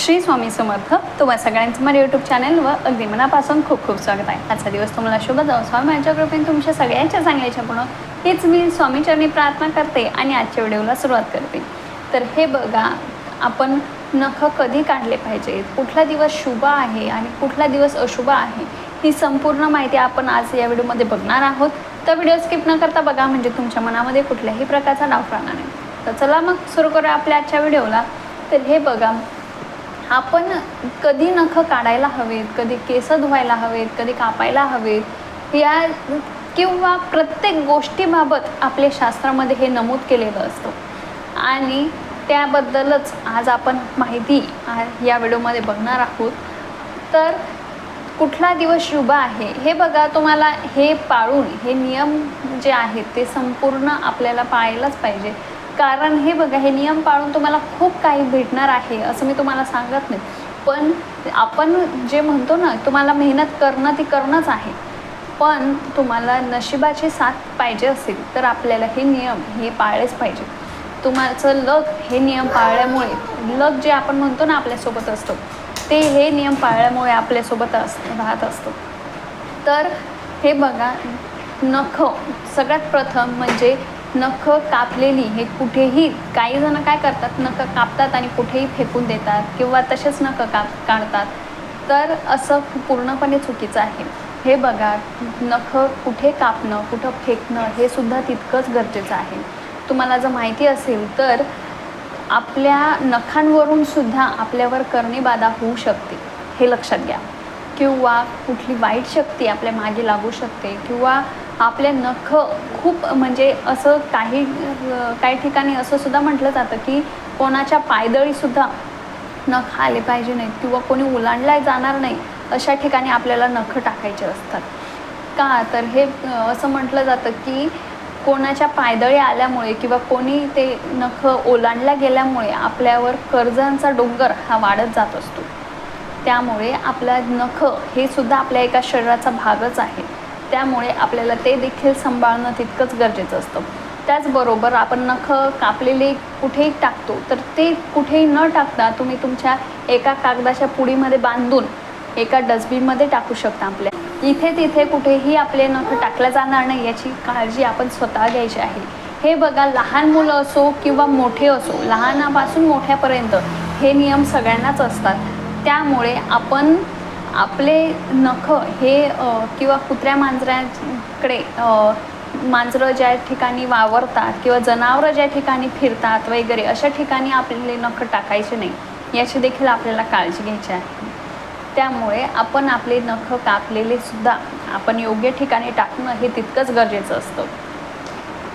श्री स्वामी समर्थ. तुम्हा सगळ्यांचं माझ्या यूट्यूब चॅनल व अगदी मनापासून खूप खूप स्वागत आहे. आजचा दिवस तुम्हाला शुभ जाऊ स्वामी यांच्या कृपेने तुमच्या सगळ्यांच्या चांगल्याच्या पूर्ण हीच मी स्वामीचरणी प्रार्थना करते आणि आजच्या व्हिडिओला सुरुवात करते. तर हे बघा आपण नख कधी काढले पाहिजेत कुठला दिवस शुभ आहे आणि कुठला दिवस अशुभ आहे? ही संपूर्ण माहिती आपण आज या व्हिडिओमध्ये बघणार आहोत. तर व्हिडिओ स्किप न करता बघा म्हणजे तुमच्या मनामध्ये कुठल्याही प्रकारचा डाव राहणार नाही. तर चला मग सुरू करूया आपल्या आजच्या व्हिडिओला. तर हे बघा आपण कधी नख काढायला हवेत कधी केस धुवायला हवेत कधी कापायला हवेत या किंवा प्रत्येक गोष्टीबाबत आपल्या शास्त्रामध्ये हे नमूद केलेलं असतं. आणि त्याबद्दलच आज आपण माहिती या व्हिडिओमध्ये बघणार आहोत. तर कुठला दिवस शुभ आहे? हे बघा तुम्हाला हे पाळून हे नियम जे आहेत ते संपूर्ण आपल्याला पाळायलाच पाहिजे. कारण हे बघा हे नियम पाळून तुम्हाला खूप काही भेटणार आहे असं मी तुम्हाला सांगत नाही. पण आपण जे म्हणतो ना तुम्हाला मेहनत करणं ती करणंच आहे. पण तुम्हाला नशिबाची साथ पाहिजे असेल तर आपल्याला हे नियम हे पाळलेच पाहिजे. तुम्हाचं लक हे नियम पाळल्यामुळे लक जे आपण म्हणतो ना आपल्यासोबत असतं ते हे नियम पाळल्यामुळे आपल्यासोबत अस राहत असतं. तर हे बघा नख सगळ्यात प्रथम म्हणजे नख कापलेली हे कुठेही काही जण काय करतात? नख कापतात आणि कुठेही फेकून देतात किंवा तसेच नख काप काढतात. तर असं पूर्णपणे चुकीचं आहे. हे बघा नख कुठे कापणं कुठं फेकणं हे सुद्धा तितकंच गरजेचं आहे. तुम्हाला जर माहिती असेल तर आपल्या नखांवरून सुद्धा आपल्यावर करणेबाधा होऊ शकते. हे लक्षात घ्या. किंवा कुठली वाईट शक्ती आपल्या मागे लागू शकते किंवा आपले नख खूप म्हणजे असं काही काही ठिकाणी असं सुद्धा म्हटलं जातं की कोणाच्या पायदळीसुद्धा नख आले पाहिजे नाहीत किंवा कोणी ओलांडला जाणार नाही अशा ठिकाणी आपल्याला नख टाकायचे असतात. का? तर हे असं म्हटलं जातं की कोणाच्या पायदळी आल्यामुळे किंवा कोणी ते नख ओलांडल्या गेल्यामुळे आपल्यावर कर्जांचा डोंगर हा वाढत जात असतो. त्यामुळे आपला नख हे सुद्धा आपल्या एका शरीराचा भागच आहे. त्यामुळे आपल्याला ते देखील सांभाळणं तितकंच गरजेचं असतं. त्याचबरोबर आपण नख कापलेले कुठेही टाकतो तर ते कुठेही न टाकता तुम्ही तुमच्या एका कागदाच्या पुडीमध्ये बांधून एका डस्टबिनमध्ये टाकू शकता आपल्या. इथे तिथे कुठेही आपले नखं टाकल्या जाणार नाही याची काळजी आपण स्वतः घ्यायची आहे. हे बघा लहान मुलं असो किंवा मोठे असो लहानापासून मोठ्यापर्यंत हे नियम सगळ्यांनाच असतात. त्यामुळे आपण आपले नख हे किंवा कुत्र्या मांजरांकडे मांजरं ज्या ठिकाणी वावरतात किंवा जनावरं ज्या ठिकाणी फिरतात वगैरे अशा ठिकाणी आपले नख टाकायचे नाही. याची देखील आपल्याला काळजी घ्यायची आहे. त्यामुळे आपण आपले नख कापलेले सुद्धा आपण योग्य ठिकाणी टाकणं हे तितकंच गरजेचं असतं.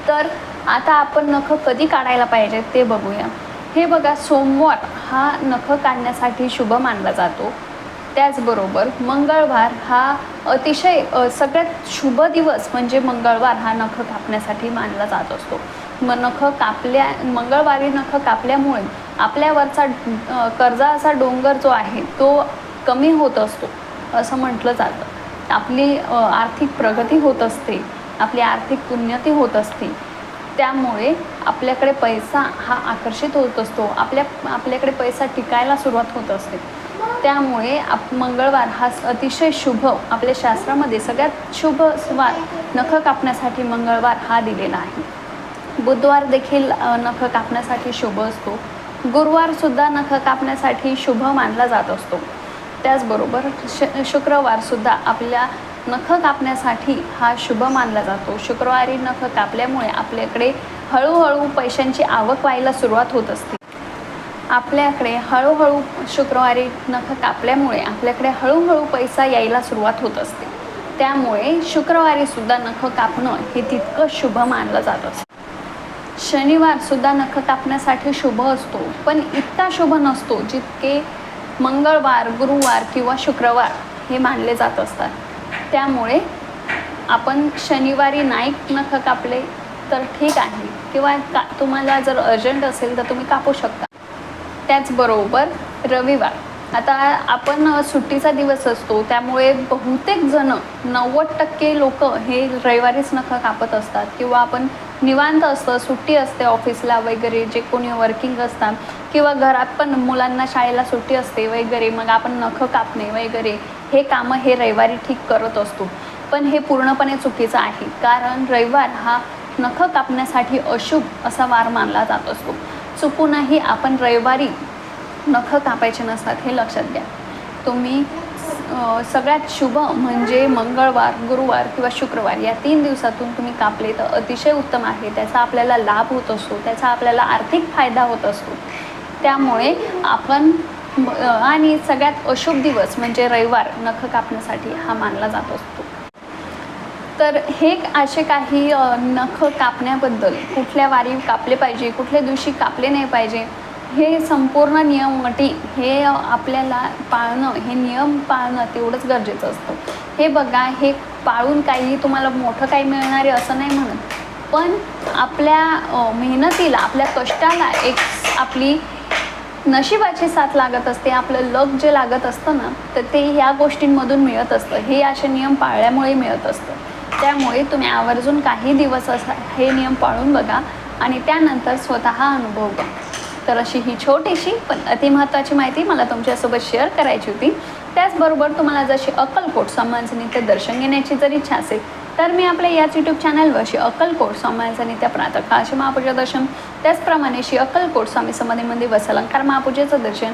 तर आता आपण नख कधी काढायला पाहिजे ते बघूया. हे बघा सोमवार हा नख काढण्यासाठी शुभ मानला जातो. त्याचबरोबर मंगळवार हा अतिशय सगळ्यात शुभ दिवस म्हणजे मंगळवार हा नख कापण्यासाठी मानला जात असतो. मग नख कापल्या मंगळवारी नख कापल्यामुळे आपल्यावरचा कर्जाचा डोंगर जो आहे तो कमी होत असतो असं म्हटलं जातं. आपली आर्थिक प्रगती होत असते आपली आर्थिक उन्नती होत असते. त्यामुळे आपल्याकडे पैसा हा आकर्षित होत असतो आपल्या आपल्याकडे पैसा टिकायला सुरुवात होत असते. त्यामुळे आप मंगळवार हा अतिशय शुभ आपल्या शास्त्रामध्ये सगळ्यात शुभ वार नख कापण्यासाठी मंगळवार हा दिलेला आहे. बुधवार देखील नख कापण्यासाठी शुभ असतो. गुरुवारसुद्धा नख कापण्यासाठी शुभ मानला जात असतो. त्याचबरोबर श शुक्रवारसुद्धा आपल्या नख कापण्यासाठी हा शुभ मानला जातो. शुक्रवारी नख कापल्यामुळे आपल्याकडे हळूहळू पैशांची आवक व्हायला सुरुवात होत असते. आपल्याकडे हळूहळू शुक्रवारी नख कापल्यामुळे आपल्याकडे हळूहळू पैसा यायला सुरुवात होत असते. त्यामुळे शुक्रवारी सुद्धा नख कापणं हे तितकं शुभ मानलं जात असतं. शनिवार सुद्धा नख कापण्यासाठी शुभ असतो पण इतका शुभ नसतो जितके मंगळवार गुरुवार किंवा शुक्रवार हे मानले जात असतात. त्यामुळे आपण शनिवारी नाही नख कापले तर ठीक आहे. किंवा का तुम्हाला जर अर्जंट असेल तर तुम्ही कापू शकता. त्याचबरोबर रविवार. आता आपण सुट्टीचा दिवस असतो त्यामुळे बहुतेक जण नव्वद टक्के लोक हे रविवारीच नख कापत असतात किंवा आपण निवांत असतं सुट्टी असते ऑफिसला वगैरे जे कोणी वर्किंग असतात किंवा घरात पण मुलांना शाळेला सुट्टी असते वगैरे मग आपण नखं कापणे वगैरे हे कामं हे रविवारी ठीक करत असतो. पण हे पूर्णपणे चुकीचं आहे. कारण रविवार हा नखं कापण्यासाठी अशुभ असा वार मानला जात असतो. चुकूनही आपण रविवारी नखं कापायचे नसतात हे लक्षात घ्या. तुम्ही सगळ्यात शुभ म्हणजे मंगळवार गुरुवार किंवा शुक्रवार या तीन दिवसातून तुम्ही कापले तर अतिशय उत्तम आहे. त्याचा आपल्याला लाभ होत असतो त्याचा आपल्याला आर्थिक फायदा होत असतो. त्यामुळे आपण आणि सगळ्यात अशुभ दिवस म्हणजे रविवार नखं कापण्यासाठी हा मानला जात असतो. तर हे असे काही नख कापण्याबद्दल कुठल्या वारी कापले पाहिजे कुठल्या दिवशी कापले नाही पाहिजे हे संपूर्ण नियम अटी हे आपल्याला पाळणं हे नियम पाळणं तेवढंच गरजेचं असतं. हे बघा हे पाळून काही तुम्हाला मोठं काही मिळणार आहे असं नाही म्हणत. पण आपल्या मेहनतीला आपल्या कष्टाला एक आपली नशिबाची साथ लागत असते आपलं लक जे लागत असतं ना तर ते ह्या गोष्टींमधून मिळत असतं. हे असे नियम पाळल्यामुळे मिळत असतं. त्यामुळे तुम्ही आवर्जून काही दिवस असा हे नियम पाळून बघा आणि त्यानंतर स्वतः अनुभव घ्या. तर अशी ही छोटीशी पण अतिमहत्त्वाची माहिती मला तुमच्यासोबत शेअर करायची होती. त्याचबरोबर तुम्हाला जशी अक्कलकोट समाजनित्य दर्शन घेण्याची जर इच्छा असेल तर मी आपल्या याच यूट्यूब चॅनलवर श्री अक्कलकोट समाजनित्य प्रातः काशी महापूजा दर्शन त्याचप्रमाणे श्री अक्कलकोट स्वामी समाधी मंदिर वसलंकार महापूजेचं दर्शन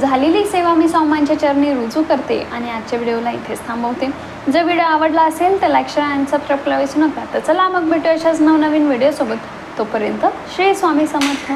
झालेली सेवा मी स्वामांच्या चरणी रुजू करते आणि आजच्या व्हिडिओला इथेच थांबवते. जर व्हिडिओ आवडला असेल तर लाईक शेअर आणि सबस्क्राईब करायला विसरू नका. तर चला मग भेटू अशाच नवनवीन व्हिडिओसोबत. तोपर्यंत श्री स्वामी समर्थ.